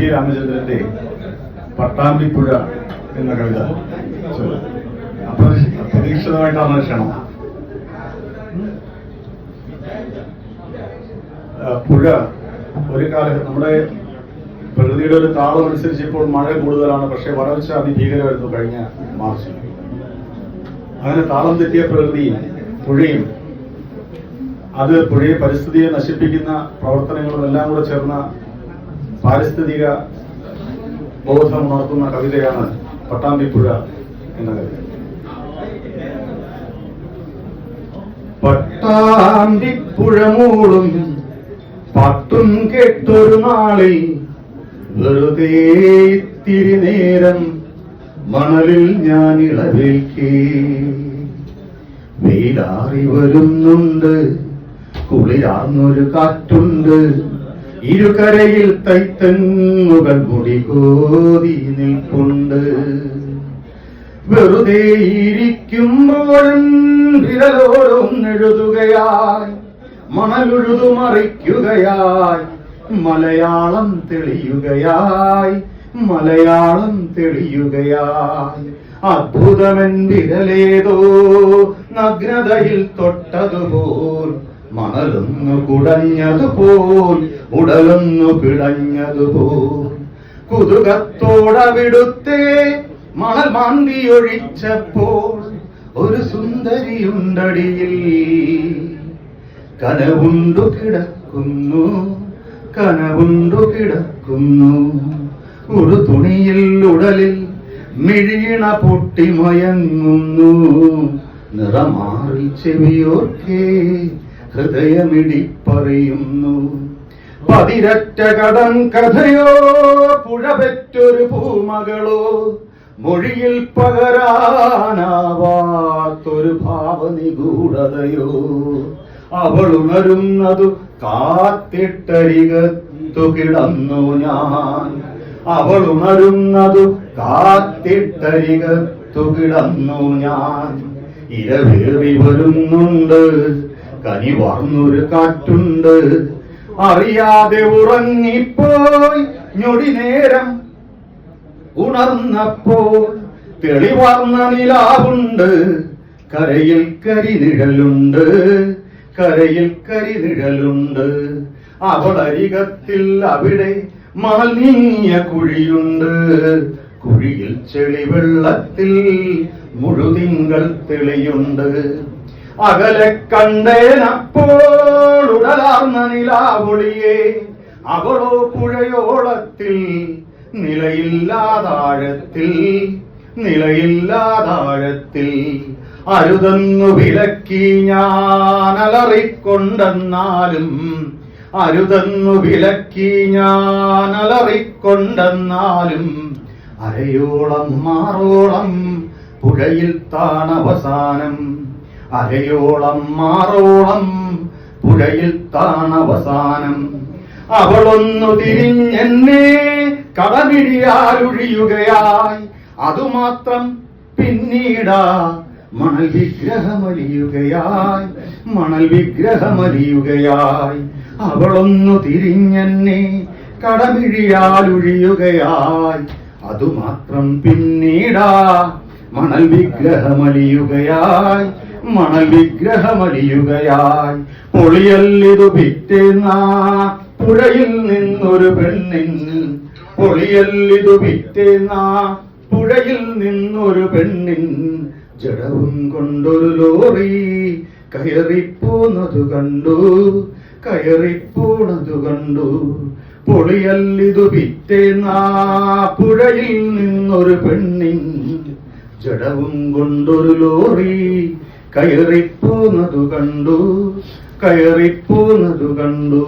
P രാമചന്ദ്രന്റെ പട്ടാമ്പിപ്പുഴ എന്ന കവിത. അപ്രതീക്ഷിതമായിട്ടാണ് ക്ഷണം. പുഴ ഒരു കാലം നമ്മുടെ പ്രകൃതിയുടെ ഒരു താളം അനുസരിച്ച് ഇപ്പോൾ മഴ കൂടുതലാണ് പക്ഷേ വരൾച്ച അതിഭീകരമായിരുന്നു കഴിഞ്ഞ മാർച്ചിൽ. അങ്ങനെ താളം തെറ്റിയ പ്രകൃതിയും പുഴയും അത് പുഴയെ പരിസ്ഥിതിയെ നശിപ്പിക്കുന്ന പ്രവർത്തനങ്ങളും എല്ലാം കൂടെ ചേർന്ന പാരിസ്ഥിതിക ബോധം ഉണർത്തുന്ന കവിതയാണ് പട്ടാമ്പിപ്പുഴ എന്ന കവിത. പട്ടാമ്പിപ്പുഴ മൂളും പത്തും കെട്ടൊരു നാളിൽ വെറുതെ ഇത്തിരി നേരം മണലിൽ ഞാൻ ഇളവേൽക്കേ. വെയിലാറി വരുന്നുണ്ട് കുളിരാർന്നൊരു കാറ്റുണ്ട് ഇരുകരയിൽ തൈത്തങ്ങുകൾ മുടികോതി നിൽപ്പുണ്ട്. വെറുതെ ഇരിക്കുമ്പോഴും വിരലോടൊന്നെഴുതുകയായി മണലുഴുതു മറിക്കുകയായി മലയാളം തെളിയുകയായി മലയാളം തെളിയുകയായി. അദ്ഭുതമെൻ വിരലേതോ നഗ്നതയിൽ തൊട്ടതുപോൽ മണലൊന്നു കുടഞ്ഞതുപോൽ ഉടലൊന്നു പിടഞ്ഞതുപോൽ കുതുകത്തോടവിടുത്തെ മണൽ മാന്തിയൊഴിച്ചപ്പോൾ ഒരു സുന്ദരിയുണ്ടടിയിൽ. കനവുണ്ടു കിടക്കുന്നു കനവുണ്ടു കിടക്കുന്നു. ഒരു തുണിയിൽ ഉടലിൽ മിഴിയണ പൊട്ടിമയങ്ങുന്നു. നിറമാറി ചെവിയോർക്കേ ഹൃദയമിടിപ്പറിയുന്നു. പതിരറ്റ കടം കഥയോ പുഴപെറ്റൊരു പൂമകളോ മൊഴിയിൽ പകരാനാവാത്തൊരു ഭാവനിഗൂഢതയോ. അവൾ ഉണരുന്നതു കാത്തിട്ടരികത്തു കിടന്നു ഞാൻ. അവൾ ഉണരുന്നതു കാത്തിട്ടരികത്തു കിടന്നു ഞാൻ. ഇരവേറി വരുന്നുണ്ട് കനിവാർന്നൊരു കാറ്റുണ്ട്. അറിയാതെ ഉറങ്ങിപ്പോയി ഞൊടി നേരം ഉണർന്നപ്പോൾ തെളിവാർന്ന നിലാവുണ്ട്. കരയിൽ കരിനിഴലുണ്ട്. കരയിൽ കരിനിഴലുണ്ട്. അവളരികത്തിൽ അവിടെ നീങ്ങിയ കുഴിയുണ്ട്. കുഴിയിൽ ചെളിവെള്ളത്തിൽ മുഴുതിങ്കൾ തെളിയുണ്ട്. അകലെ കണ്ടേനപ്പോളുടലാർന്ന നിലാവൊളിയെ. അവളോ പുഴയോളത്തിൽ നിലയില്ലാതാഴത്തിൽ നിലയില്ലാതാഴത്തിൽ. അരുതെന്നു വിലക്കി ഞാൻ അലറിക്കൊണ്ടെന്നാലും അരുതെന്നു വിലക്കി ഞാൻ അലറിക്കൊണ്ടെന്നാലും അരയോളം മാറോളം പുഴയിൽ താണവസാനം. അരയോളം മാറോളം പുഴയിൽ താണവസാനം അവളൊന്നു തിരിഞ്ഞെന്നെ കടമിടിയാരുഴിയുകയായി അതുമാത്രം പിന്നീടാ മണൽ വിഗ്രഹമലിയുകയായി. മണൽ വിഗ്രഹമലിയുകയായി. അവളൊന്നു തിരിഞ്ഞെന്നെ കടമിഴിയാലൊഴിയുകയായി. അതുമാത്രം പിന്നീടാ മണൽ വിഗ്രഹമലിയുകയായി. മണൽ വിഗ്രഹമലിയുകയായി പൊളിയല്ലിതു പിറ്റേന്നാ പുഴയിൽ നിന്നൊരു പെണ്ണിൻ പൊളിയല്ലിതു പിറ്റേന്നാ പുഴയിൽ നിന്നൊരു പെണ്ണിൻ ജഡവും കൊണ്ടൊരു ലോറി കയറിപ്പോന്നതു കണ്ടു. കയറിപ്പോണതു കണ്ടു. പൊളിയല്ലിതു പിറ്റേന്നാ പുഴയിൽ നിന്നൊരു പെണ്ണിൻ ജഡവും കൊണ്ടൊരു ലോറി കയറിപ്പോന്നതു കണ്ടു കയറിപ്പോന്നതു കണ്ടു.